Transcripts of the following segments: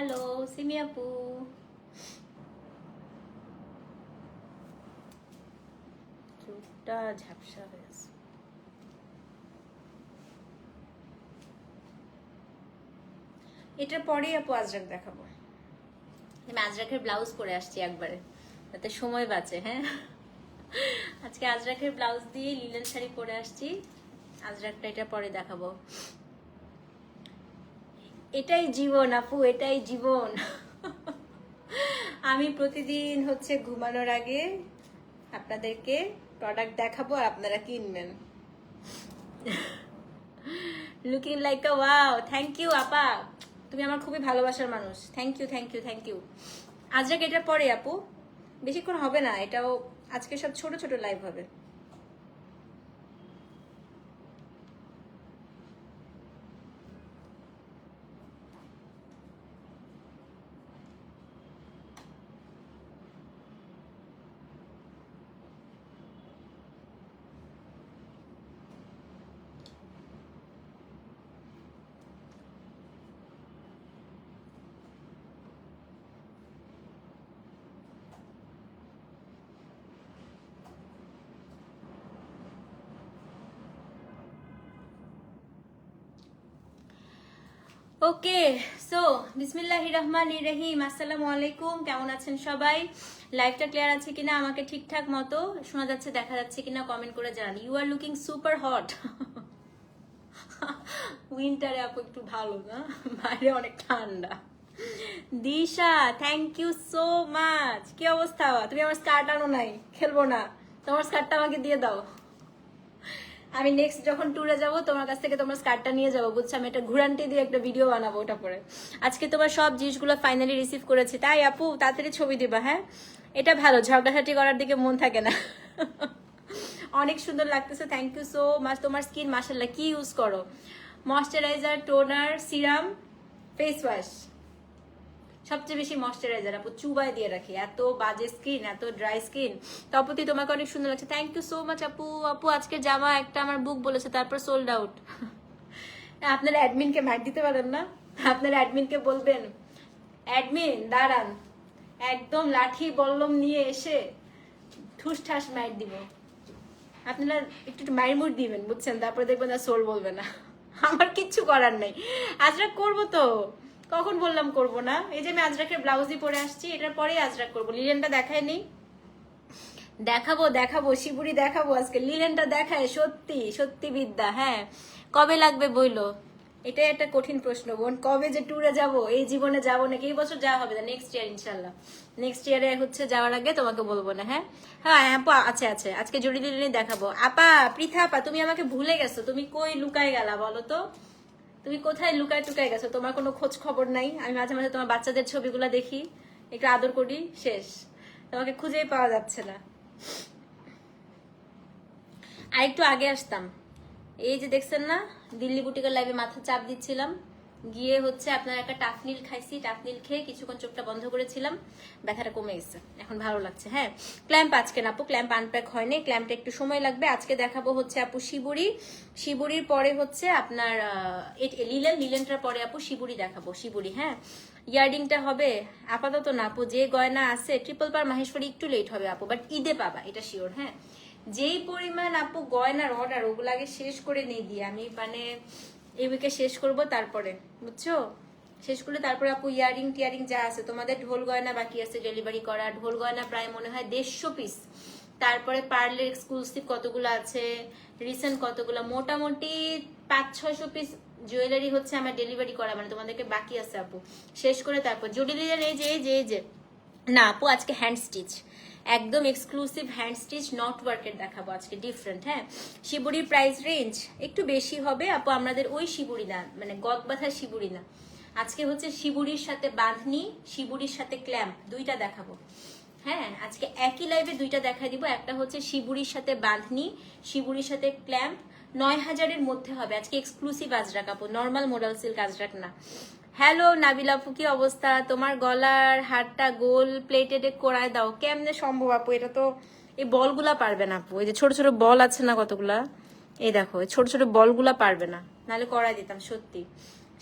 Hello Simi আপু চুলটা ঝাপসা এটার পরেই আপু আজরাক দেখাবো। আমি আজরাকের ব্লাউজ পরে আসছি একবারে যাতে সময় বাঁচে হ্যাঁ? আজকে আজরাকের ব্লাউজ দিয়ে লিলেন শাড়ি পরে আসছি আজরাকটা এটা পরে দেখাবো। এটাই জীবন, আপু, এটাই জীবন। আমি প্রতিদিন হচ্ছে ঘুমানোর আগে আপনাদেরকে প্রোডাক্ট দেখাবো আর আপনারা কিনবেন। Looking like a wow thank you আপা। তুমি আমার খুবই ভালোবাসার মানুষ। Thank you thank you thank you Ajrak এটার পরে, আপু, বেশিক্ষণ হবে না, এটাও আজকে সব ছোট ছোট লাইভ হবে। ওকে সো বিসমিল্লাহ রহমান রহিম আসসালামু আলাইকুম কেমন আছেন সবাই? লাইভটা ক্লিয়ার আছে কিনা? আমাকে ঠিকঠাক মতো শোনা যাচ্ছে, দেখা যাচ্ছে কিনা? কমেন্ট করে জানান। You are looking super hot উইন্টারে আপু একটু ভালো না? বাইরে অনেক ঠান্ডা। Disha thank you so much কি অবস্থা? তুমি আমার স্কার্ট আনো নাই, খেলব না। তোমার স্কার্টটা আমাকে দিয়ে দাও। আমি নেক্সট যখন ট্যুরে যাব, তোমার কাছ থেকে তোমার স্কার্টটা নিয়ে যাব। বুঝছ, আমি একটা ঘুরান্টি দিয়ে একটা ভিডিও বানাবো ওটা পরে। আজকে তোমার সব জিনিসগুলো ফাইনালি রিসিভ করেছি। তাই আপু, তাড়াতাড়ি ছবি দিবা হ্যাঁ? এটা ভালো, ঝগড়াঝাটি করার দিকে মন থাকে না। অনেক সুন্দর লাগতেছে থ্যাংক ইউ সো মাচ তোমার স্কিন মাসাল্লাহ কি ইউজ করো? Moisturiser toner serum face wash সবচেয়ে বেশি ময়শ্চারাইজার আপু চুবাই দিয়ে রাখি। এত বাজে স্কিন এত ড্রাই স্কিন তপতি, তোমাকে অনেক সুন্দর লাগছে। থ্যাংক ইউ সো মাচ আপু। আপু, আজকে জামা একটা আমার বুক বলেছে, তারপর সোল্ড আউট আপনারা অ্যাডমিনকে ম্যাট দিতে পারেন না? আপনারা অ্যাডমিনকে বলবেন অ্যাডমিন দাঁড়ান। একদম লাঠি বল্লম নিয়ে এসে ঠুস ঠাস ম্যাট দিব। আপনারা একটু একটু মাইমুর দিবেন, বুঝছেন? তারপরে দেখবেন আর সোল বলবে না। আমার কিচ্ছু করার নেই। আজরা করব তো। কখন বললাম করব না? এই যে আমি আজরাকের ব্লাউজই পরে আসছি, এটার পরেই আজরাক করব। লিলেনটা দেখায় নি দেখাবো দেখাবো, শিবুরি দেখাবো আজকে। লিলেনটা দেখায়, সত্যি সত্যি বিদ্যা হ্যাঁ। কবে লাগবে বইলো? এটাই একটা কঠিন প্রশ্ন, বোন। কবে যে ট্যুরে যাব, এই জীবনে যাব নাকি? এই বছর যাওয়া হবে না নেক্সট ইয়ার ইনশাল্লাহ নেক্সট ইয়ারে হচ্ছে যাওয়ার আগে তোমাকে বলব না হ্যাঁ? হ্যাঁ আপা আছে আছে আজকে জড়ি দিলে দেখাবো। আপা, পৃথা, আপা, তুমি আমাকে ভুলে গেছো। তুমি কই লুকায় গেলা বলো তো? তুমি কোথায় লুকায় টুকায় গেছো? তোমার কোনো খোঁজ খবর নাই? আমি মাঝে মাঝে তোমার বাচ্চাদের ছবিগুলো দেখি, একটু আদর করি, শেষ। তোমাকে খুঁজেই পাওয়া যাচ্ছে না। আর একটু আগে আসতাম। এই যে দেখছেন না, দিল্লি বুটিকের লাইভে মাথা চাপ দিচ্ছিলাম। গিয়ে হচ্ছে আপনার একটা টাফনিল খাইছি টাফনিল খেয়ে কিছুক্ষণ চোখটা বন্ধ করেছিলাম, ব্যথাটা কমে গেছে। এখন ভালো লাগছে হ্যাঁ? ক্ল্যাম্প আজকে না আপু ক্ল্যাম্প আনপ্যাক হয়নি ক্ল্যাম্পটা একটু সময় লাগবে। আজকে দেখাবো হচ্ছে আপু শিবুরি। শিবুরির পরে হচ্ছে আপনার লিলেন লিলেনটার পরে আপু শিবুরি দেখাবো, শিবুরি হ্যাঁ? ইয়ার্ডিংটা হবে, আপাতত না আপু, যে গয়না আছে ট্রিপল পার মাহেশ্বরী একটু লেট হবে আপু বাট ঈদে পাবা, এটা শিওর হ্যাঁ? যেই পরিমাণ আপু গয়নার অর্ডার ওগুলো আগে শেষ করে নিয়ে দিয়ে আমি মানে এই উইকে শেষ করব তারপরে, বুঝছ? শেষ করলে তারপরে আপু ইয়ারিং টিয়ারিং যা আছে, তোমাদের ঢোল গয়না বাকি আছে ডেলিভারি করা। ঢোল গয়না প্রায় মনে হয় দেড়শো পিস তারপরে পার্লের এক্সক্লুসিভ কতগুলো আছে? রিসেন্ট কতগুলো? মোটামুটি পাঁচ, ছয়শো পিস জুয়েলারি হচ্ছে আমার ডেলিভারি করা মানে তোমাদেরকে বাকি আছে আপু। শেষ করে তারপর জুডিলিদের এই যে এই যে এই যে। না, আপু, আজকে হ্যান্ড স্টিচ একদম এক্সক্লুসিভ হ্যান্ড স্টিচ নট ওয়ার্কের দেখাবো আজকে ডিফারেন্ট হ্যাঁ? শিবুরির প্রাইস রেঞ্জ একটু বেশি হবে। আপু, আমাদের ওই শিবুরি না মানে গদ বাঁধা শিবুরি না। আজকে হচ্ছে শিবুরির সাথে বাঁধনি, শিবুরির সাথে ক্ল্যাম্প দুইটা দেখাবো। হ্যাঁ আজকে একই লাইভে দুইটা দেখা দিব। একটা হচ্ছে শিবুরির সাথে বাঁধনি, শিবুরির সাথে ক্ল্যাম্প নয় হাজারের মধ্যে হবে। আজকে এক্সক্লুসিভ আজরাক আপু নর্মাল মোডাল সিল্ক আজরাক না। হ্যালো নাবিলা আপু, কি অবস্থা? তোমার গলার হারটা গোল প্লেটেড করায় দাও। কেমনে সম্ভব আপু? এটা তো এই বলগুলা পারবে না আপু। এই যে ছোট ছোট বল আছে না কতগুলা? এই দেখো ছোট ছোট বলগুলা পারবে না। নাহলে করাই দিতাম, সত্যি।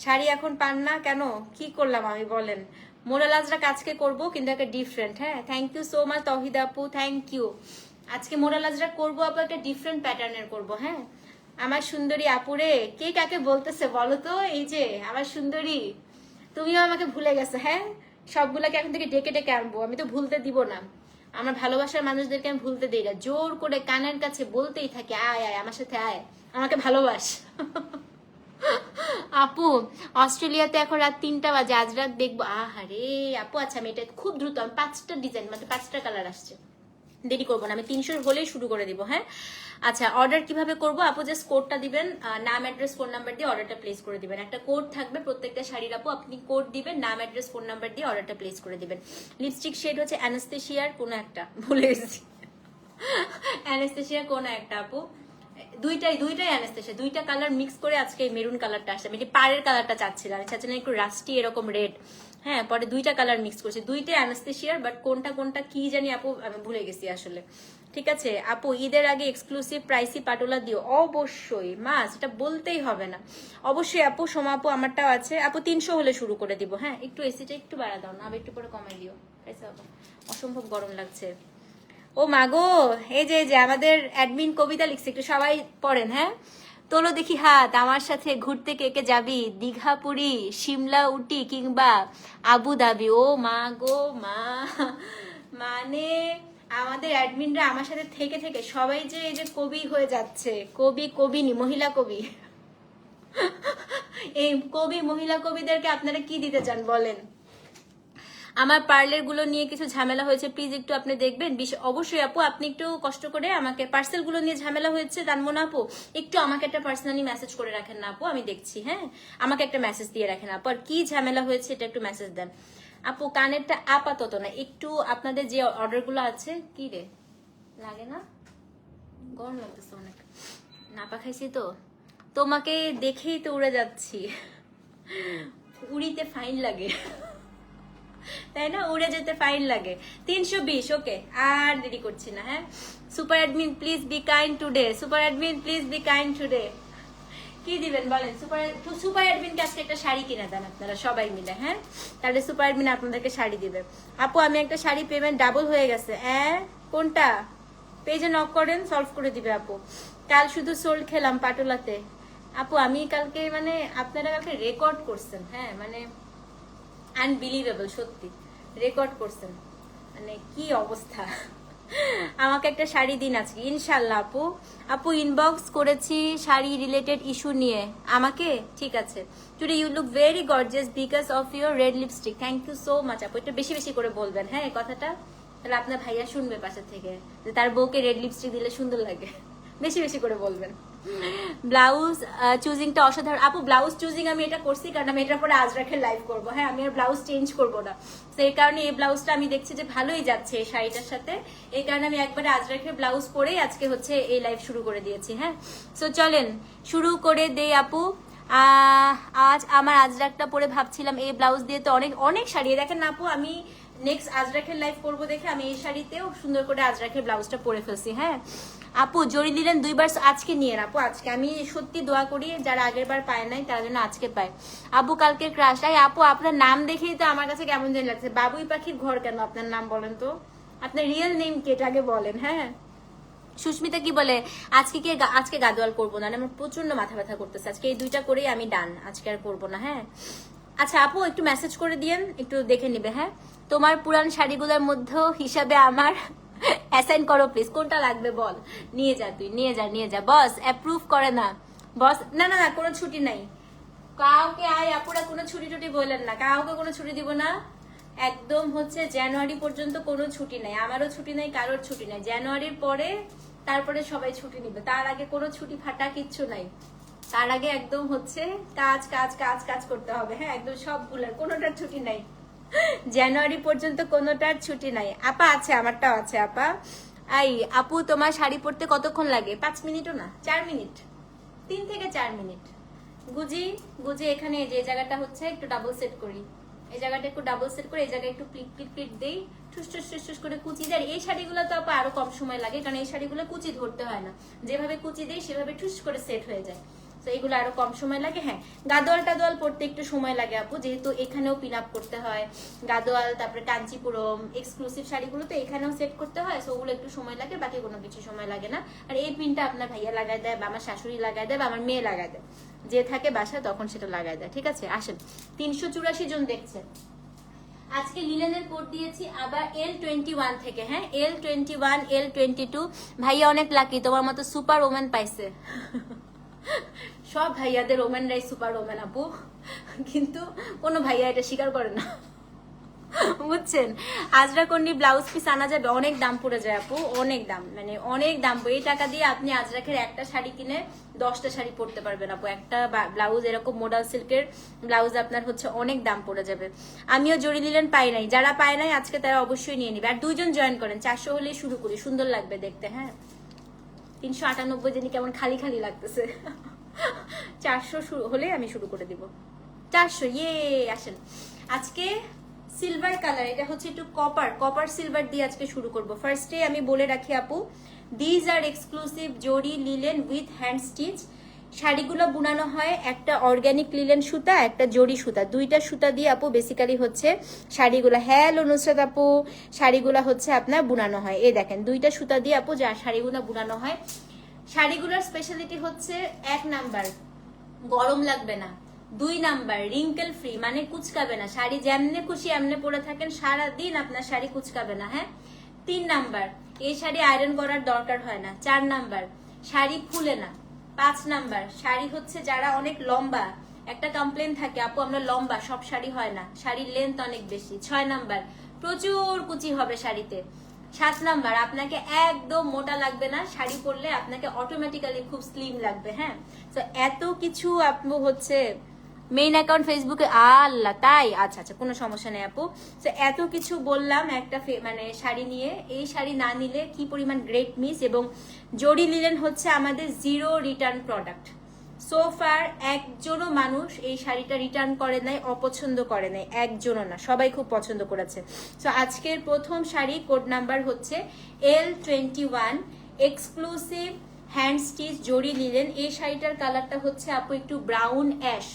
শাড়ি এখন পান না কেন? কি করলাম আমি, বলেন। মোরালাজরা কাজকে করব, কিন্তু একটা ডিফারেন্ট হ্যাঁ? Thank you so much Tohid আপু থ্যাংক ইউ আজকে মোরালাজরা করব, আপু, একটা ডিফারেন্ট প্যাটার্নের করব হ্যাঁ? আমার সুন্দরী আপুরে, কে কাকে বলতেছে বলো তো? এই যে, আমার সুন্দরী। তুমিও আমাকে ভুলে গেছো হ্যাঁ? সবগুলাকে এখন থেকে ডেকে ডেকে আনব, আমি তো ভুলতে দিব না। আমার ভালোবাসার মানুষদেরকে আমি ভুলতে দিই না। জোর করে কানের কাছে বলতেই থাকি, আয় আয়, আমার সাথে আয়, আমাকে ভালোবাস। আপু, অস্ট্রেলিয়াতে এখন রাত তিনটা বাজে, আজ রাত দেখব। আহারে, আপু আচ্ছা আমি এটা খুব দ্রুত, আমি পাঁচটা ডিজাইন মানে পাঁচটা কালার আসছে। দেরি করব না, আমি তিনশো হলেই শুরু করে দিব হ্যাঁ? আচ্ছা অর্ডার কীভাবে করব? আপু জাস্ট কোডটা দিবেন নাম অ্যাড্রেস ফোন নাম্বার দিয়ে অর্ডারটা প্লেস করে দিবেন। একটা কোড থাকবে প্রত্যেকটা শাড়ির, আপু, আপনি কোড দিবেন, নাম অ্যাড্রেস ফোন নাম্বার দিয়ে অর্ডারটা প্লেস করে দিবেন। লিপস্টিক শেড হচ্ছে অ্যানাস্তেশিয়ার কোনো একটা, ভুলে গেছি। অ্যানাস্তেশিয়ার কোনো একটা, আপু। দুইটাই দুইটাই অ্যানাস্তেশিয়া দুইটা কালার মিক্স করে আজকে মেরুন কালারটা আসছে। আমি পাড়ের কালারটা চাচ্ছিলাম চাচ্ছিলাম একটু রাস্টি এরকম রেড হ্যাঁ পরে দুইটা কালার মিক্স করছি। দুইটাই অ্যানাস্তেশিয়ার বাট কোনটা কোনটা কি জানি আপু, আমি ভুলে গেছি আসলে। ঠিক আছে? আপু, ঈদের আগে এক্সক্লুসিভ প্রাইসি পাটোলা দিও। অবশ্যই মাস এটা বলতেই হবে না। অবশ্যই আপু, সোমা আপু আমারটাও আছে। আপু, তিনশো হলে শুরু করে দিব। হ্যাঁ একটু এসিটা একটু বাড়া দাও, না আবার একটু পরে কমাই দিও। অসম্ভব গরম লাগছে। ও মাগো এই যে যে, আমাদের অ্যাডমিন কবিতা লিখছে, একটু সবাই পড়েন হ্যাঁ? তোলো দেখি হাত, আমার সাথে ঘুরতে কে কে যাবি? দীঘা, পুরী, সিমলা, উটি কিংবা আবু ধাবি? ও মা গো, মা। মানে আমাদের অ্যাডমিনরা আমার সাথে থেকে থেকে সবাই যে এই যে কবি হয়ে যাচ্ছে, কবি, কবিনী, মহিলা কবি। এই কবি, মহিলা কবিদেরকে আপনারা কি দিতে চান বলেন? আমার পার্লারগুলো নিয়ে কিছু ঝামেলা হয়েছে প্লিজ একটু আপনি দেখবেন। বিশ- অবশ্যই আপু, আপনি একটু কষ্ট করে আমাকে পার্সেলগুলো নিয়ে ঝামেলা হয়েছে। জানব না আপু, একটু আমাকে একটা পার্সোনালি মেসেজ করে রাখেন না আপু, আমি দেখছি হ্যাঁ? আমাকে একটা মেসেজ দিয়ে রাখেন আপু। আর কি ঝামেলা হয়েছে এটা একটু মেসেজ দেন। আপু, কানেরটা আপাতত না, একটু আপনাদের যে অর্ডারগুলো আছে, কি রে? লাগে না? গরম লাগতেছে অনেক। নাপা খাইছি তো। তোমাকে দেখেই তো উড়ে যাচ্ছি। উড়িতে ফাইন লাগে। তাই না? উড়ে যেতে ফাইন লাগে। তিনশো বিশ ওকে আর দেরি করছি না হ্যাঁ? Super admin please be kind today super admin please be kind today কি দিবেন বলেন? সুপার সুপার অ্যাডমিনকে আজকে একটা শাড়ি কিনে দেন আপনারা, সবাই মিলে হ্যাঁ? তাহলে সুপার অ্যাডমিন আপনাদেরকে শাড়ি দিবে। আপু, আমি একটা শাড়ি পেমেন্ট ডাবল হয়ে গেছে। হ্যাঁ কোনটা? পেজে নক করেন সলভ করে দিবে আপু। কাল শুধু সোল খেলাম পাটোলাতে। আপু, আমি কালকে মানে আপনারা কালকে রেকর্ড করছেন হ্যাঁ? মানে আনবিলিভেবল সত্যি। রেকর্ড করছেন। মানে কি অবস্থা? আমাকে একটা শাড়ি দিন আজকে। ইনশাল্লাহ আপু। আপু ইনবক্স করেছি শাড়ি রিলেটেড ইস্যু নিয়ে। আমাকে? ঠিক আছে। Today you look very gorgeous because of your red lipstick thank you so much আপু। একটু বেশি বেশি করে বলবেন। হ্যাঁ কথাটা? তাহলে আপনার ভাইয়া শুনবে পাশে থেকে। যে তার বউকে রেড লিপস্টিক দিলে সুন্দর লাগে। বেশি বেশি করে বলবেন। ব্লাউজ চুজিংটা অসাধারণ। আপু ব্লাউজ চুজিং আমি এটা করছি কারণ আমি এটার পরে আজ রাখে লাইভ করব। হ্যাঁ আমি আর ব্লাউজ চেঞ্জ করব না। তো এই কারণে এই ব্লাউজটা আমি দেখছি যে ভালোই যাচ্ছে এই শাড়িটার সাথে। এই কারণে আমি একবারে আজ রাখে ব্লাউজ পরেই আজকে হচ্ছে এই লাইভ শুরু করে দিয়েছি হ্যাঁ। সো চলেন, শুরু করে দেই আপু। আজ আমার আজরাকটা পরে ভাবছিলাম, এই ব্লাউজ দিয়ে তো অনেক অনেক শাড়ি। দেখেন আপু, আমি নেক্সট আজরাখের লাইভ করব দেখে আমি এই শাড়িতেও সুন্দর করে আজরাখের ব্লাউজটা পরে ফেলছি হ্যাঁ। আপু, জড়ি দিলেন দুইবার আজকে নিয়ে আপু, আজকে আমি সত্যি দোয়া করি, যারা আগের বার পায় নাই, তারা যেন আজকে পায়। আপু, কালকে ক্রাশ আই। আপু, আপনার নাম দেখেই তো আমার কাছে কেমন যেন লাগছে। বাবুই পাখির ঘর কেন আপনার নাম বলেন তো? আপনার রিয়েল নেম কেটা আগে বলেন হ্যাঁ? সুস্মিতা কি বলে, আজকে কি আজকে গাদোয়াল করব না? আমার প্রচণ্ড মাথা ব্যথা করতেছে। আজকে এই দুইটা করেই আমি ডান আজকে আর করব না হ্যাঁ? আচ্ছা আপু, একটু মেসেজ করে দিয়েন, একটু দেখে নিবে হ্যাঁ? তোমার পুরান শাড়িগুলোর মধ্যেও হিসাবে আমার অ্যাসাইন করো প্লিজ কোনটা লাগবে বল? নিয়ে যা তুই, নিয়ে যা নিয়ে যা। বস অ্যাপ্রুভ করে না। বস, না না না, কোনো ছুটি নাই। কাউকে, আয়, আপুরা কোনো ছুটি টুটি বললেন না। কাউকে কোনো ছুটি দিব না। একদম হচ্ছে জানুয়ারি পর্যন্ত কোনো ছুটি নাই। আমারও ছুটি নাই, কারোর ছুটি নাই। জানুয়ারির পরে, তারপরে সবাই ছুটি নিবে। তার আগে কোনো ছুটি ফাটা কিচ্ছু নাই। তার আগে একদম হচ্ছে কাজ কাজ কাজ কাজ করতে হবে। হ্যাঁ একদম সবগুলোর, কোনোটার ছুটি নাই। জানুয়ারি পর্যন্ত কোনোটার ছুটি নাই। আপা আছে, আমারটাও আছে, আপা। আই আপু, তোমার শাড়ি পরতে কতক্ষণ লাগে? পাঁচ মিনিটও না? চার মিনিট? তিন থেকে চার মিনিট। গুজি গুজি, এখানে যে জায়গাটা হচ্ছে, একটু ডাবল সেট করি। এই জায়গাটা একটু ডাবল সেট করে, এই জায়গায় একটু প্লিট প্লিট প্লিট দেই। ঠুস ঠুস ঠুস ঠুস করে কুচি দেয়। এই শাড়িগুলো তো আপা আরও কম সময় লাগে, কারণ এই শাড়িগুলো কুচি ধরতে হয় না। যেভাবে কুচি দেই, সেভাবে ঠুস করে সেট হয়ে যায়। তো এগুলো আরও কম সময় লাগে। হ্যাঁ গাদোয়াল টাদোয়াল পড়তে একটু সময় লাগে আপু, যেহেতু এখানেও পিন আপ করতে হয়। গাদোয়াল, তারপরে কাঞ্চিপুরম এক্সক্লুসিভ শাড়িগুলো তো এখানেও সেট করতে হয় সো ওগুলো একটু সময় লাগে, বাকি কোনো কিছু সময় লাগে না। আর এই পিনটা আপনার ভাইয়া লাগাই দেয় বা আমার শাশুড়ি লাগাই দেয় বা আমার মেয়ে লাগাই দেয়। যে থাকে বাসায় তখন সেটা লাগাই দেয়, ঠিক আছে? আসেন, তিনশো চুরাশি জন দেখছেন আজকে লিলেনের কোড দিয়েছি, আবার এল টোয়েন্টি ওয়ান থেকে হ্যাঁ? L twenty one L twenty two ভাইয়া অনেক লাকি তোমার মতো সুপার ওমেন পাইছে। সব ভাইয়াদের ওমেনরাই সুপার ওমেন আপু। কিন্তু কোনো ভাইয়া এটা স্বীকার করে না। বুঝছেন? আজরা কন্ডি ব্লাউজ পিস আনা যাবে, অনেক দাম পড়ে যায় আপু, অনেক দাম। মানে অনেক দাম। এই টাকা দিয়ে আপনি আজরাখের একটা শাড়ি কিনে দশটা শাড়ি পরতে পারবেন আপু। একটা ব্লাউজ এরকম মোডাল সিল্কের ব্লাউজ আপনার হচ্ছে অনেক দাম পড়ে যাবে। আমিও জড়ি নিলেন পাই নাই। যারা পায় নাই, আজকে তারা অবশ্যই নিয়ে নিবে। আর দুইজন জয়েন করেন, চারশো হলেই শুরু করি। সুন্দর লাগবে দেখতে হ্যাঁ? তিনশো আটানব্বই জানি কেমন খালি খালি লাগতেছে। চারশো শুরু হলে আমি শুরু করে দিব। চারশো ইয়ে আসেন। আজকে সিলভার কালার এটা হচ্ছে একটু কপার কপার সিলভার দিয়ে আজকে শুরু করব। ফার্স্টে আমি বলে রাখি আপু these are exclusive zari linen with hand stitch শাড়িগুলো বুনানো হয় একটা অর্গ্যানিক লিলেন সুতা, একটা জরি সুতা। দুইটা সুতা দিয়ে আপু বেসিক্যালি হচ্ছে শাড়িগুলো। হ্যালো নুসরাত আপু, শাড়িগুলো হচ্ছে আপনার বুনানো হয়। এ দেখেন, দুইটা সুতা দিয়ে আপু যা শাড়িগুলো বুনানো হয় শাড়িগুলোর স্পেশালিটি হচ্ছে এক নাম্বার, গরম লাগবে না। দুই নাম্বার রিঙ্কেল ফ্রি মানে কুচকাবে না। শাড়ি যেমনে খুশি এমনে পরে থাকেন সারা দিন আপনার শাড়ি কুচকাবে না হ্যাঁ? তিন নাম্বার, এই শাড়ি আয়রন করার দরকার হয় না। চার নাম্বার, শাড়ি ফুলে না। পাঁচ নাম্বার, শাড়ি হচ্ছে যারা অনেক লম্বা। একটা কমপ্লেন থাকে, আপু, আমরা লম্বা, সব শাড়ি হয় না। শাড়ির লেন্থ অনেক বেশি। ছয় নাম্বার, প্রচুর কুচি হবে শাড়িতে। সাত নাম্বার, আপনাকে একদম মোটা লাগবে না, শাড়ি পরলে আপনাকে অটোমেটিক্যালি খুব স্লিম লাগবে হ্যাঁ? তো এত কিছু আপু হচ্ছে মেইন অ্যাকাউন্ট ফেসবুকে আল্লাহ, তাই? আচ্ছা আচ্ছা কোনো সমস্যা নেই আপু। তো এত কিছু বললাম একটা মানে শাড়ি নিয়ে, এই শাড়ি না নিলে কি পরিমাণ গ্রেট মিস এবং জড়ি নিলেন হচ্ছে আমাদের zero return product so far একজনও মানুষ এই শাড়িটা রিটার্ন করে নাই, অপছন্দ করে নাই। একজনও না, সবাই খুব পছন্দ করেছে। সো আজকের প্রথম শাড়ি কোড নাম্বার হচ্ছে L twenty one exclusive hand stitch zari linen এই শাড়িটার কালারটা হচ্ছে, আপু, একটু ব্রাউন অ্যাশ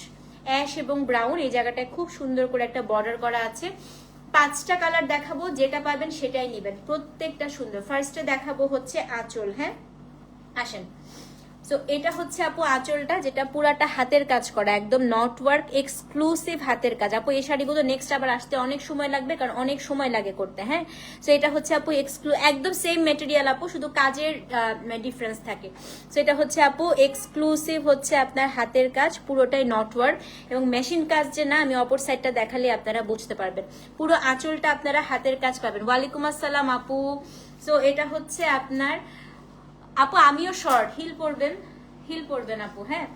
অ্যাশ এবং ব্রাউন এই জায়গাটায় খুব সুন্দর করে একটা বর্ডার করা আছে। পাঁচটা কালার দেখাবো, যেটা পাবেন সেটাই নেবেন। প্রত্যেকটা সুন্দর। ফার্স্টে দেখাবো হচ্ছে আঁচল হ্যাঁ? আসেন। সো এটা হচ্ছে আপু আঁচলটা যেটা পুরাটা হাতের কাজ করা, একদম নট ওয়ার্ক এক্সক্লুসিভ হাতের কাজ। আপু, এই শাড়িগুলো নেক্সট আবার আসতে অনেক সময় লাগবে, কারণ অনেক সময় লাগে করতে হ্যাঁ? সো এটা হচ্ছে আপু এক্সক্লু একদম সেম মেটেরিয়াল আপু, শুধু কাজের ডিফারেন্স থাকে। সো এটা হচ্ছে আপু এক্সক্লুসিভ হচ্ছে আপনার হাতের কাজ, পুরোটাই নট ওয়ার্ক এবং মেশিন কাজ যে না, আমি অপর সাইডটা দেখালে আপনারা বুঝতে পারবেন। পুরো আঁচলটা আপনারা হাতের কাজ পাবেন। ওয়ালাইকুম আসসালাম আপু। সো এটা হচ্ছে আপনার আপু, আমিও শর্ট হিল পরবেন হিল পরবেন আপু হ্যাঁ?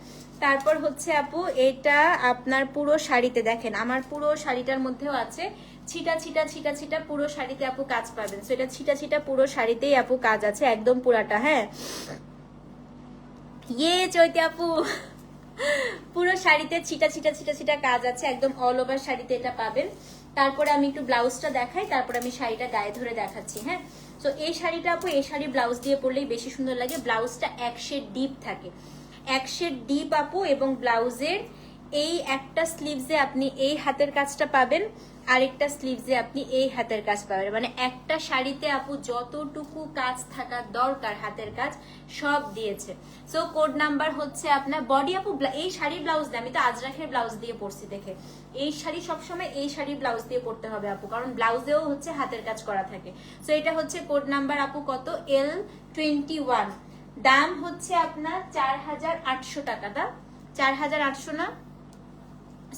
তারপর হচ্ছে আপু, এটা আপনার পুরো শাড়িতে দেখেন, আমার পুরো শাড়িটার মধ্যেও আছে, ছিটা ছিটা ছিটা ছিটা পুরো শাড়িতে আপু কাজ পাবেন। সো এটা ছিটা ছিটা পুরো শাড়িতেই আপু কাজ আছে, একদম পুরাটা হ্যাঁ? ইয়ে চৈতি আপু! পুরো শাড়িতে ছিটা ছিটা ছিটা ছিটা কাজ আছে, একদম অল ওভার শাড়িতে এটা পাবেন। তারপরে আমি একটু ব্লাউজটা দেখাই, তারপরে আমি শাড়িটা গায়ে ধরে দেখাচ্ছি হ্যাঁ? তো এই শাড়িটা আপু, এই শাড়ি ব্লাউজ দিয়ে পরলেই বেশি সুন্দর লাগে। ব্লাউজটা এক শেড ডিপ থাকে। এক শেড ডিপ আপু, এবং ব্লাউজের এই একটা স্লিভসে আপনি এই হাতের কাজটা পাবেন। আরেকটা স্লিভসে আপনি এই হাতের কাজ পাবেন। মানে একটা শাড়িতে আপু যতটুকু কাজ থাকার দরকার হাতের কাজ, সব দিয়েছে। সো কোড নাম্বার হচ্ছে আপনার বডি আপু এই শাড়ি ব্লাউজ দিয়ে, আমি তো আজরাখের ব্লাউজ দিয়ে পরছি দেখে। এই শাড়ি সবসময় এই শাড়ি ব্লাউজ দিয়ে পরতে হবে আপু, কারণ ব্লাউজেও হচ্ছে হাতের কাজ করা থাকে। সো এটা হচ্ছে কোড নাম্বার আপু কত? এল টোয়েন্টি ওয়ান দাম হচ্ছে আপনার চার হাজার আটশো টাকা, দা। চার হাজার আটশো না?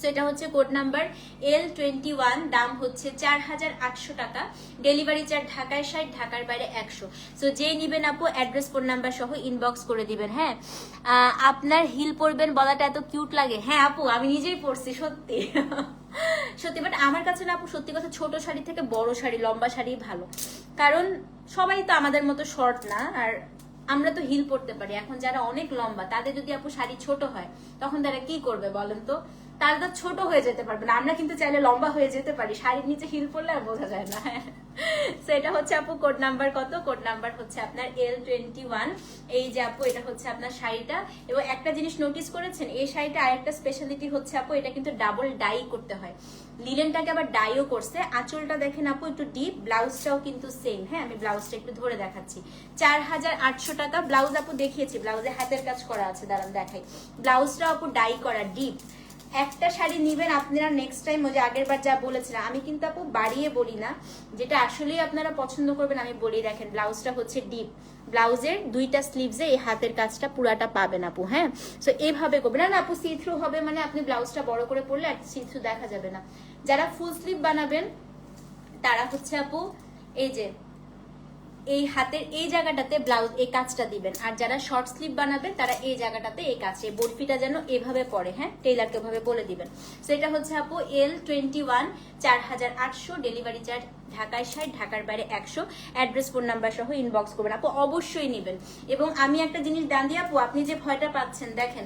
সেটা হচ্ছে code number L twenty one দাম হচ্ছে চার হাজার আটশো টাকা। ডেলিভারি চার্জ ঢাকায় ষাট, ঢাকার বাইরে একশো। সো যেই নিবেন আপু অ্যাড্রেস ফোন নাম্বার সহ ইনবক্স করে দিবেন হ্যাঁ? আপনার হিল পরবেন, বলাটা এত কিউট লাগে। হ্যাঁ আপু, আমি নিজেই পরছি, সত্যি। সত্যি বাট আমার কাছে না আপু, সত্যি কথা, ছোট শাড়ি থেকে বড় শাড়ি, লম্বা শাড়ি ভালো। কারণ সবাই তো আমাদের মতো শর্ট না, আর আমরা তো হিল পরতে পারি। এখন যারা অনেক লম্বা, তাদের যদি আপু শাড়ি ছোট হয়, তখন তারা কি করবে বলেন তো? তারা তো ছোট হয়ে যেতে পারবে না। আমরা কিন্তু চাইলে লম্বা হয়ে যেতে পারি। শাড়ির নিচে হিল পড়লে আর বোঝা যায় না। হ্যাঁ সো এটা হচ্ছে আপু কোড নাম্বার কত? কোড নাম্বার হচ্ছে আপনার এল টোয়েন্টি ওয়ান এই যে আপু, এটা হচ্ছে আপনার শাড়িটা। এবং একটা জিনিস নোটিস করেছেন, এই শাড়িটা আরেকটা স্পেশালিটি হচ্ছে আপু, এটা কিন্তু ডাবল ডাই করতে হয়। লিলেনটাকে আবার ডাইও করছে। আঁচলটা দেখেন আপু, একটু ডিপ ব্লাউজটাও কিন্তু সেম হ্যাঁ আমি ব্লাউজটা একটু ধরে দেখাচ্ছি। চার হাজার আটশো টাকা ব্লাউজ আপু দেখিয়েছি। ব্লাউজে হাতের কাজ করা আছে, দাঁড়ান দেখাই। ব্লাউজটা আপু ডাই করা ডিপ একটা শাড়ি নিবেন, আপনারা নেক্সট টাইম ওই যে আগের বার যা বলেছিলাম, আমি কিন্তু আপু বাড়িয়ে বলি না, যেটা আসলেই আপনারা পছন্দ করবেন, আমি বলি দেখেন, ব্লাউজটা হচ্ছে ডিপ ব্লাউজের দুইটা স্লিভসে এই হাতের কাজটা পুরাটা পাবেন আপু হ্যাঁ? সো এইভাবে করবেন। না আপু সি থ্রু হবে মানে আপনি ব্লাউজটা বড় করে পরলে আর সি থ্রু দেখা যাবে না। যারা ফুল স্লিভ বানাবেন, তারা হচ্ছে আপু, এই যে এই হাতের এই জায়গাটাতে ব্লাউজ এই কাজটা দিবেন। আর যারা শর্ট স্লিভ বানাবেন, তারা এই জায়গাটাতে এই কাজ, এই বরফিটা যেন এভাবে পড়ে হ্যাঁ? টেইলারকে ভাবে বলে দিবেন। সো এটা হচ্ছে আপু এল টোয়েন্টি ওয়ান চার হাজার আটশো ডেলিভারি চার্জ ঢাকায় ষাট, ঢাকার বাইরে একশো। অ্যাড্রেস ফোন নাম্বার সহ ইনবক্স করবেন। আপু অবশ্যই নেবেন। এবং আমি একটা জিনিস দান দিয়ে আপু, আপনি যে ভয়টা পাচ্ছেন, দেখেন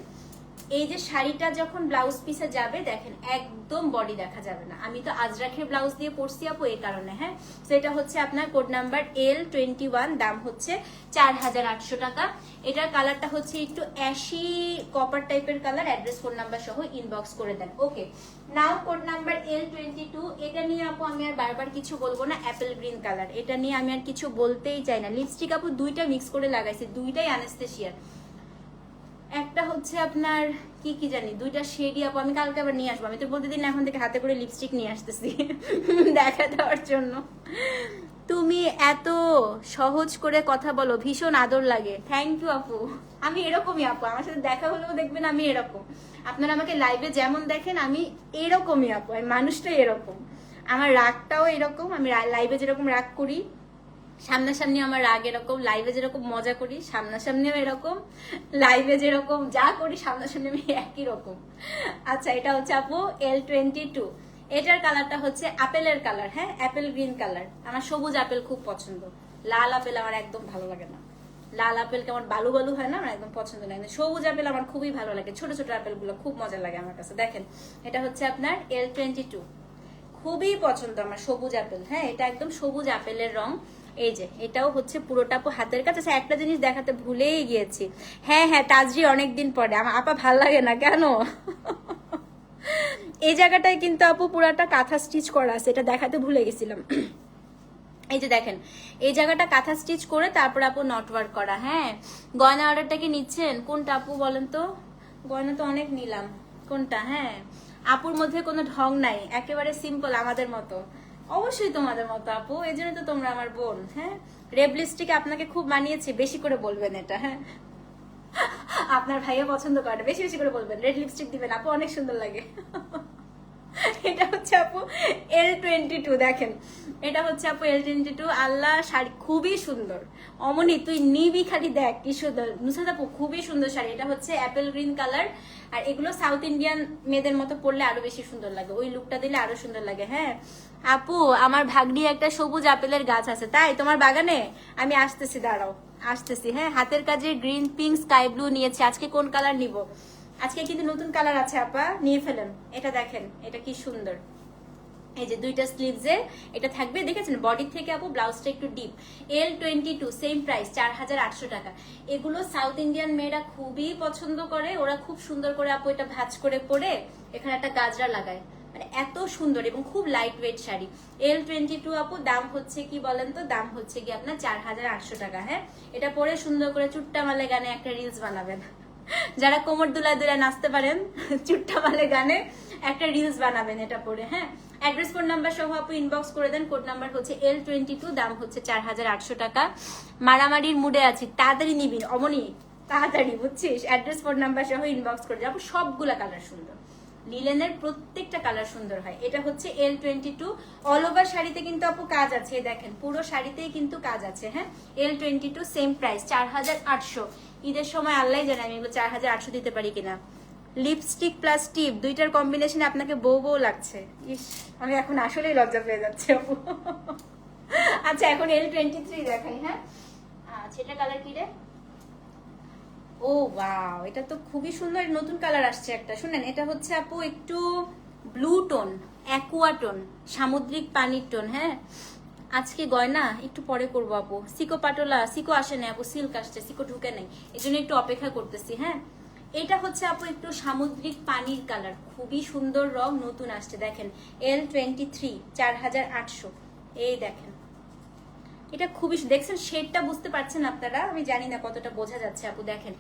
এই যে শাড়িটা যখন ব্লাউজ পিসে যাবে, দেখেন, একদম বডি দেখা যাবে না। আমি তো আজরাখের ব্লাউজ দিয়ে পরছি আপু এই কারণে হ্যাঁ? সেটা হচ্ছে আপনার code number L twenty one দাম হচ্ছে চার হাজার আটশো টাকা। এটার কালারটা হচ্ছে একটু অ্যাশি কপার টাইপের কালার অ্যাড্রেস ফোন নাম্বার সহ ইনবক্স করে দেন। Okay now code number L twenty two এটা নিয়ে আপু আমি আর বারবার কিছু বলব না অ্যাপেল গ্রিন কালার এটা নিয়ে আমি আর কিছু বলতেই চাই না। লিপস্টিক আপু দুইটা মিক্স করে লাগাইছি, দুইটাই আনেস্থেশিয়ার একটা হচ্ছে আপনার, কি কি জানি, দুইটা শেডই আপু, আমি কালকে আবার নিয়ে আসব। আমি তো প্রতিদিন এখন থেকে হাতে করে লিপস্টিক নিয়ে আসতেছি দেখা দেওয়ার জন্য। তুমি এত সহজ করে কথা বলো, ভীষণ আদর লাগে। থ্যাংক ইউ আপু। আমি এরকমই, আপু। আমার সাথে দেখা হলেও দেখবেন আমি এরকম। আপনারা আমাকে লাইভে যেমন দেখেন, আমি এরকমই, আপু। আমি মানুষটাই এরকম। আমার রাগটাও এরকম, আমি লাইভে যেরকম রাগ করি সামনাসামনি আমার রাগ এরকম লাইভে যেরকম মজা করি, সামনাসামনিও এরকম লাইভে যেরকম যা করি, সামনাসামনি আমি একই রকম। আচ্ছা এটা হচ্ছে আপু এল টোয়েন্টি টু এটার কালারটা হচ্ছে আপেলের কালার হ্যাঁ? অ্যাপেল গ্রিন কালার আমার সবুজ আপেল খুব পছন্দ। লাল আপেল আমার একদম ভালো লাগে না। লাল আপেল কেমন বালু বালু হয় না, আমার একদম পছন্দ লাগে সবুজ আপেল আমার খুবই ভালো লাগে। ছোট ছোট আপেলগুলো খুব মজা লাগে আমার কাছে। দেখেন, এটা হচ্ছে আপনার এল টোয়েন্টি টু খুবই পছন্দ আমার সবুজ আপেল হ্যাঁ? এটা একদম সবুজ আপেলের রং। এই যে এটাও হচ্ছে পুরোটা হাতের কাছে আচ্ছা, একটা জিনিস দেখাতে ভুলেই গিয়েছি। হ্যাঁ হ্যাঁ তাজরি অনেকদিন পরে। আমার আপা ভালো লাগে না কেন? এই জায়গাটায় কিন্তু আপু পুরাটা কাঁথা স্টিচ করা আছে এটা দেখাতে ভুলে গেছিলাম। এই যে দেখেন এই জায়গাটা কাঁথা স্টিচ করে তারপর আপু নট ওয়ার্ক করা। হ্যাঁ গয়না অর্ডারটা কি নিচ্ছেন? কোনটা আপু বলেন তো? গয়না তো অনেক নিলাম। কোনটা? হ্যাঁ আপুর মধ্যে কোনো ঢং নাই একেবারে সিম্পল আমাদের মতো। অবশ্যই তোমাদের মতো আপু, এই জন্য তো তোমরা আমার বোন হ্যাঁ? রেড লিপস্টিক আপনাকে খুব মানিয়েছি, বেশি করে বলবেন এটা হ্যাঁ? আপনার ভাইয়া পছন্দ করে, বেশি বেশি করে বলবেন, রেড লিপস্টিক দিবেন, আপু অনেক সুন্দর লাগে। এটা হচ্ছে আপু এল টোয়েন্টি টু দেখেন। এটা হচ্ছে আপু এল টোয়েন্টি টু আল্লাহ শাড়ি খুবই সুন্দর। অমনি তুই নিবি খালি দেখ কি সুন্দর। নুসাদ আপু, খুবই সুন্দর শাড়ি। এটা হচ্ছে অ্যাপেল গ্রিন কালার আর এগুলো সাউথ ইন্ডিয়ান মেয়েদের মতো পরলে আরও বেশি সুন্দর লাগে। ওই লুকটা দিলে আরও সুন্দর লাগে হ্যাঁ? আপু, আমার ভাগ্নি একটা সবুজ আপেলের গাছ আছে। তাই, তোমার বাগানে? আমি আসতেছি, দাঁড়াও। আসতেছি হ্যাঁ? হাতের কাজে গ্রিন পিঙ্ক স্কাই ব্লু নিয়েছি। আজকে কোন কালার নিব? আজকে কিন্তু নতুন কালার আছে, আপা। নিয়ে ফেলেন। এটা দেখেন, এটা কি সুন্দর। এই যে দুইটা স্লিভসে এটা থাকবে, দেখেছেন? বডি থেকে আপু ব্লাউজটা একটু deep L twenty two same price চার হাজার আটশো টাকা। এগুলো সাউথ ইন্ডিয়ান মেয়েরা খুবই পছন্দ করে। ওরা খুব সুন্দর করে আপু এটা ভাজ করে পরে এখানে একটা গাজরা লাগায়। মানে এত সুন্দর এবং খুব light weight sari. L twenty two আপু, দাম হচ্ছে কি বলেন তো? দাম হচ্ছে কি আপনার চার হাজার আটশো টাকা হ্যাঁ? এটা পরে সুন্দর করে চুট্টা মালে গানে একটা রিলস বানাবেন। যারা কোমর দুলা দুলায় নাচতে পারেন চুট্টা মালে গানে একটা রিলস বানাবেন এটা পরে হ্যাঁ? অ্যাড্রেস কোড নাম্বার সহ আপু ইনবক্স করে দেন। কোড নাম্বার হচ্ছে এল টোয়েন্টি টু দাম হচ্ছে চার হাজার আটশো টাকা। মারামারির মুডে আছি, তাড়াতাড়ি নিবি। অমনি, তাড়াতাড়ি, বুঝছিস? অ্যাড্রেস কোড নাম্বার সহ ইনবক্স করে যাব সবগুলা কালার সুন্দর। লিলেনের প্রত্যেকটা কালার সুন্দর হয়। এটা হচ্ছে L twenty two all over শাড়িতে কিন্তু আপু কাজ আছে দেখেন। পুরো শাড়িতেই কিন্তু কাজ আছে হ্যাঁ? L twenty two same price চার হাজার আটশো। ঈদের সময় আল্লাহ জানে আমি এগুলো চার হাজার আটশো দিতে পারি কিনা। লিপস্টিক প্লাস টিপ, দুইটার কম্বিনেশনে আপনাকে বউ বউ লাগছে। ইস, আমি এখন আসলেই লজ্জা পেয়ে যাচ্ছি আপু। আচ্ছা এখন এল টোয়েন্টি থ্রি দেখাই হ্যাঁ? আচ্ছা এটা কালার কি রে? ও ওয়াও এটা তো খুবই সুন্দর নতুন কালার আসছে একটা। শুনেন, এটা হচ্ছে আপু একটু ব্লু টোন অ্যাকুয়া টোন সামুদ্রিক পানির টোন হ্যাঁ? আজকে গয়না, একটু পরে করব আপু। সিকো পাটোলা, সিকো আসে না আপু সিল্ক আসছে, সিকো ঢুকে নেই। এই জন্য একটু অপেক্ষা করতেছি হ্যাঁ? এটা হচ্ছে আপু একটু সামুদ্রিক পানির কালার। খুবই সুন্দর রং, নতুন আসছে। দেখেন এল টোয়েন্টি থ্রি চার হাজার আটশো। এই দেখেন। এটা খুবই দেখছেন শেডটা বুঝতে পারছেন আপনারা? আমি জানি না কতটা বোঝা যাচ্ছে আপু, দেখেন।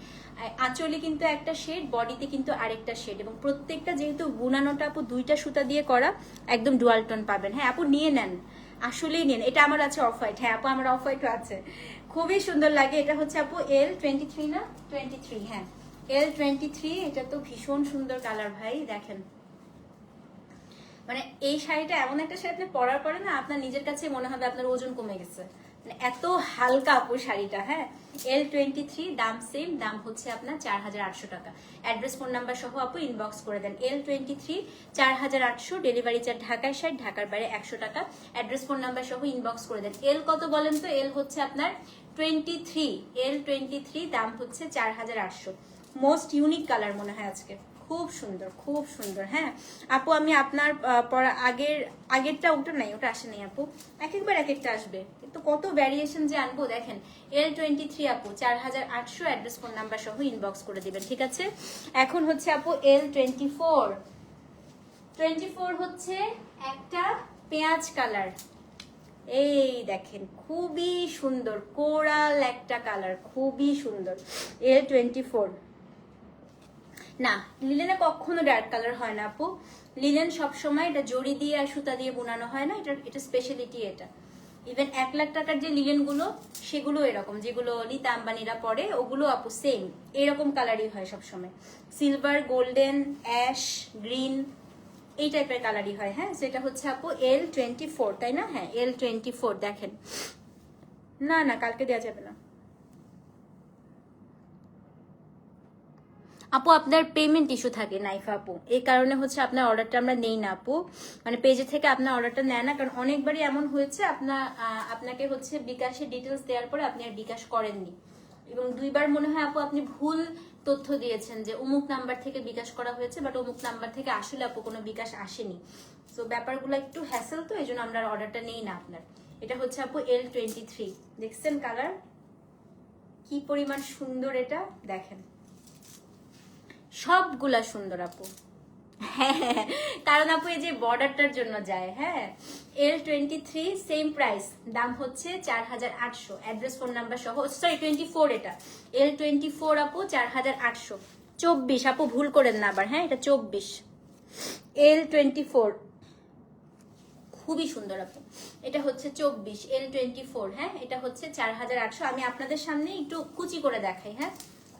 আঁচলে কিন্তু একটা শেড বডিতে কিন্তু আরেকটা শেড এবং প্রত্যেকটা যেহেতু বুনানোটা আপু দুইটা সুতা দিয়ে করা, একদম ডুয়াল টোন পাবেন। হ্যাঁ আপু, নিয়ে নেন। আসলেই নেন। এটা আমার আছে অফ হোয়াইট হ্যাঁ আপু, আমার অফ হোয়াইটও আছে। খুবই সুন্দর লাগে। এটা হচ্ছে আপু এল টোয়েন্টি থ্রি না? টোয়েন্টি থ্রি হ্যাঁ। এল টোয়েন্টি থ্রি এটা তো ভীষণ সুন্দর কালার ভাই, দেখেন। মানে এই শাড়িটা এমন একটা শাড়ি আপনি পরার পরে না আপনার নিজের কাছে মনে হবে আপনার ওজন কমে গেছে। মানে এত হালকা আপু শাড়িটা হ্যাঁ? এল টোয়েন্টি থ্রি দাম সেম দাম হচ্ছে আপনার চার হাজার আটশো টাকা। অ্যাড্রেস ফোন নাম্বার সহ আপু ইনবক্স করে দেন। এল টোয়েন্টি থ্রি চার হাজার আটশো ডেলিভারি চার্জ ঢাকায় ষাট, ঢাকার বাইরে একশো টাকা। অ্যাড্রেস ফোন নাম্বার সহ ইনবক্স করে দেন। এল কত বলেন তো? এল হচ্ছে আপনার twenty three L twenty three দাম হচ্ছে চার হাজার আটশো। মোস্ট ইউনিক কালার মনে হয় আজকে। খুব সুন্দর খুব সুন্দর হ্যাঁ। আপু, আমি আপনার পরা আগের, আগেরটা ওটা নাই, ওটা আসে নাই আপু। এক একবার এক একটা আসবে। তো কত ভ্যারিয়েশন যে আনব, দেখেন। এল টোয়েন্টি থ্রি আপু, চার হাজার আটশো অ্যাড্রেস ফোন নাম্বার সহ ইনবক্স করে দিবেন, ঠিক আছে? এখন হচ্ছে আপু L twenty four twenty four হচ্ছে একটা পেঁয়াজ কালার এই দেখেন, খুবই সুন্দর, কোরাল একটা কালার খুবই সুন্দর। এল টোয়েন্টি ফোর না লিলেনে কখনো ডার্ক কালার হয় না আপু। লিলেন সবসময় এটা জড়ি দিয়ে আর সুতা দিয়ে বোনানো হয় না এটা এটা স্পেশালিটি এটা। ইভেন এক লাখ টাকার যে লিলেনগুলো সেগুলো এরকম, যেগুলো লিতা আম্বানিরা পরে, ওগুলো আপু সেম এরকম কালারই হয় সবসময়। সিলভার গোল্ডেন অ্যাশ গ্রিন এই টাইপের কালারই হয় হ্যাঁ? সেটা হচ্ছে আপু এল টোয়েন্টি ফোর তাই না? হ্যাঁ এল টোয়েন্টি ফোর দেখেন। না না, কালকে দেওয়া যাবে না। আপু, আপনার পেমেন্ট ইস্যু থাকে নাইফা আপু। এই কারণে হচ্ছে আপনার অর্ডারটা আমরা নেই না আপু। মানে পেজে থেকে আপনার অর্ডারটা নেয় না, কারণ অনেকবারই এমন হয়েছে আপনার আপনাকে হচ্ছে বিকাশের ডিটেলস দেওয়ার পরে আপনি আর বিকাশ করেননি। এবং দুইবার মনে হয় আপু, আপনি ভুল তথ্য দিয়েছেন যে অমুক নাম্বার থেকে বিকাশ করা হয়েছে বাট অমুক নাম্বার থেকে আসলে আপু কোনো বিকাশ আসেনি। তো ব্যাপারগুলো একটু হ্যাসেল তো এই জন্য আমরা অর্ডারটা নেই না আপনার। এটা হচ্ছে আপু এল টোয়েন্টি থ্রি দেখছেন কালার কি পরিমাণ সুন্দর এটা? দেখেন। সবগুলা সুন্দর আপু। হ্যাঁ কারণ আপু এই যে বর্ডারটার জন্য যায় হ্যাঁ? L twenty three same price দাম হচ্ছে চার হাজার আটশো। অ্যাড্রেস ফোন নাম্বার সহ সরি টোয়েন্টি ফোর এটা। এল টোয়েন্টি ফোর আপু, চার হাজার আটশো। চব্বিশ, আপু ভুল করেন না আবার হ্যাঁ? এটা চব্বিশ। এল টোয়েন্টি ফোর খুবই সুন্দর আপু। এটা হচ্ছে চব্বিশ এল টোয়েন্টি ফোর হ্যাঁ? এটা হচ্ছে চার হাজার আটশো। আমি আপনাদের সামনে একটু কুচি করে দেখাই হ্যাঁ?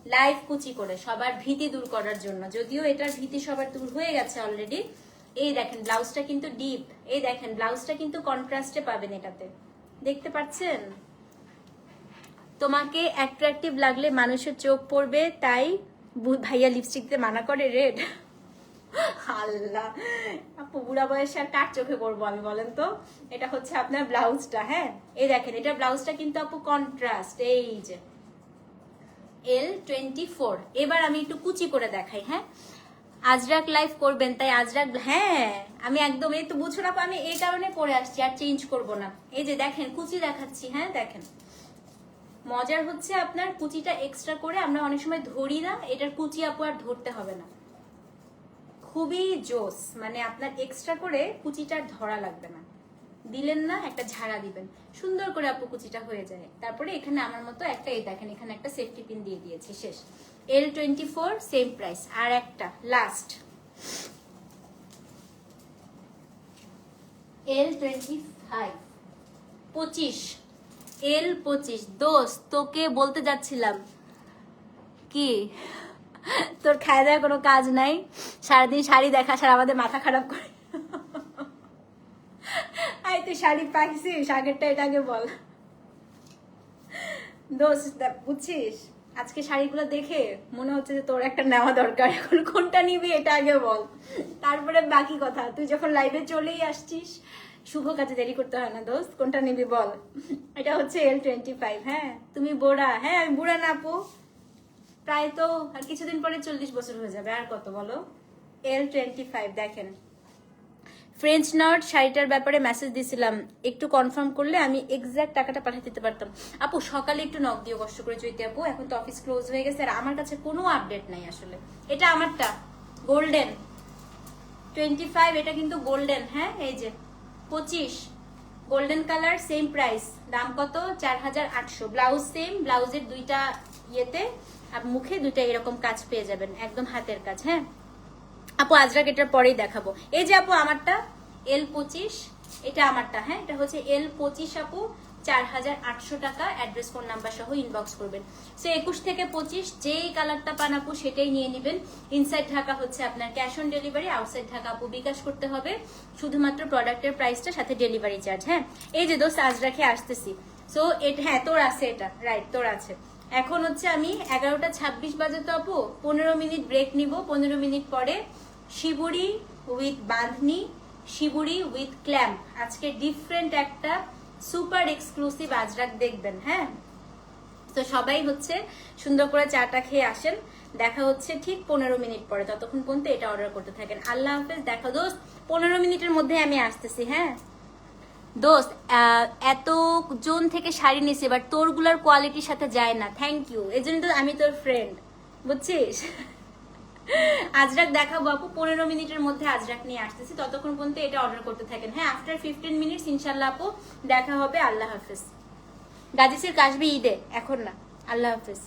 লাইভ কুচি করে, সবার ভীতি দূর করার জন্য। যদিও এটার ভীতি সবার দূর হয়ে গেছে অলরেডি এই দেখেন ব্লাউজটা কিন্তু ডিপ এই দেখেন ব্লাউজটা কিন্তু কন্ট্রাস্টে পাবেন এটাতে। দেখতে পাচ্ছেন? তোমাকে অ্যাট্রাকটিভ লাগলে মানুষের চোখ পড়বে, তাই ভাইয়া লিপস্টিক দিয়ে মানা করে রেড আল্লাহ! আপু, বুড়া বয়সে আর কার চোখে পড়ব আমি বলেন তো? এটা হচ্ছে আপনার ব্লাউজটা হ্যাঁ? এই দেখেন, এটা ব্লাউজটা কিন্তু আপু কন্ট্রাস্ট এই যে। এল টোয়েন্টি ফোর এবার আমি একটু কুচি করে দেখাই হ্যাঁ? আজরাক লাইভ করবেন, তাই আজরাক হ্যাঁ আমি একদম, এই তো বুঝছ না, আমি এই কারণে পরে আসছি, আর চেঞ্জ করব না। এই যে দেখেন, কুচি দেখাচ্ছি হ্যাঁ দেখেন। মজার হচ্ছে আপনার কুচিটা এক্সট্রা করে আমরা অনেক সময় ধরি না, এটার কুচি আপু আর ধরতে হবে না। খুবই জোস মানে আপনার এক্সট্রা করে কুচিটা ধরা লাগবে না। দিলেন না, একটা ঝাড়া দিবেন। সুন্দর করে আপু কুচিটা হয়ে যায়। তারপরে এখানে আমার মতো একটা এই দেখেন, এখানে একটা সেফটি পিন দিয়ে দিয়েছি, শেষ। L twenty four same price আর একটা লাস্ট এল টোয়েন্টি ফাইভ পঁচিশ। এল পঁচিশ। দোস্ত, তোকে বলতে যাচ্ছিলাম। কি? তোর খায় দেওয়ার কোনো কাজ নাই? সারাদিন শাড়ি দেখা, সারা আমাদের মাথা খারাপ করে তুই শাড়ি পাইছিস আগেরটা এটা আগে বল। দোষ বুঝছিস? আজকে শাড়িগুলো দেখে মনে হচ্ছে যে তোর একটা নেওয়া দরকার। এখন কোনটা নিবি এটা আগে বল। তারপরে বাকি কথা, তুই যখন লাইভে চলেই আসছিস, শুভ কাজে দেরি করতে হয় না দোস্ত। কোনটা নিবি বল? এটা হচ্ছে এল টোয়েন্টি ফাইভ হ্যাঁ? তুমি বুড়া হ্যাঁ আমি বুড়া না আপু। প্রায় তো আর কিছুদিন পরে চল্লিশ বছর হয়ে যাবে, আর কত বলো? এল টোয়েন্টি ফাইভ দেখেন। ফ্রেঞ্চ নট শাড়িটার ব্যাপারে মেসেজ দিছিলাম। একটু কনফার্ম করলে আমি এক্সাক্ট টাকাটা পাঠিয়ে দিতে পারতাম। আপু, সকালে একটু নক দিও, কষ্ট করে চৈতে আপু। এখন তো অফিস ক্লোজ হয়ে গেছে আর আমার কাছে কোনো আপডেট নাই আসলে। এটা আমারটা। গোল্ডেন টোয়েন্টি ফাইভ এটা কিন্তু গোল্ডেন হ্যাঁ? এই যে, পঁচিশ। গোল্ডেন কালার সেম প্রাইস দাম কত? চার হাজার আটশো। ব্লাউজ সেম ব্লাউজের দুইটা ইয়েতে আর মুখে দুইটা এরকম কাজ পেয়ে যাবেন। একদম হাতের কাজ হ্যাঁ? আপু, আজরাক এটার পরেই দেখাবো। এই যে আপু, আমারটা এল পঁচিশ, এটা আমারটা হ্যাঁ? এটা হচ্ছে এল পঁচিশ আপু, চার হাজার আটশো টাকা অ্যাড্রেস ফোন নাম্বার সহ ইনবক্স করবেন। সো একুশ থেকে পঁচিশ, যেই কালারটা পান আপু, সেটাই নিয়ে নেবেন। ইনসাইড ঢাকা হচ্ছে আপনার cash on delivery outside Dhaka আপু, বিকাশ করতে হবে। শুধুমাত্র প্রোডাক্টের প্রাইসটা সাথে ডেলিভারি চার্জ হ্যাঁ? এই যে দোস্ত আজ রাখে আসতেছি। সো এটা হ্যাঁ তোর আছে এটা। রাইট তোর আছে। এখন হচ্ছে আমি এগারোটা ছাব্বিশ বাজে তো আপু, পনেরো মিনিট ব্রেক নিব। পনেরো মিনিট পরে shibori with bandhani shibori with clamp আজকে ডিফারেন্ট একটা সুপার এক্সক্লুসিভ আজরাক দেখবেন হ্যাঁ? তো সবাই হচ্ছে সুন্দর করে চাটা খেয়ে আসেন। দেখা হচ্ছে ঠিক পনেরো মিনিট পরে ততক্ষণ পর্যন্ত এটা অর্ডার করতে থাকেন। আল্লাহ হাফেজ, দেখা দোস্ত, পনেরো মিনিটের মধ্যে আমি আসতেছি হ্যাঁ? দোস্ত এত জন থেকে শাড়ি নিছি, এবার তোরগুলার কোয়ালিটির সাথে যায় না। থ্যাংক ইউ এই জন্য তো আমি তোর ফ্রেন্ড বুঝছিস? আজরাক দেখাবো আপু, পনেরো মিনিটের মধ্যে আজরাক নিয়ে আসতেছি। ততক্ষণ পর্যন্ত এটা অর্ডার করতে থাকেন। হ্যাঁ আফটার ফিফটিন মিনিটস ইনশাল্লাহ আপু, দেখা হবে, আল্লাহ হাফেজ। গাজিসের কাশবি ঈদে, এখন না। আল্লাহ হাফেজ।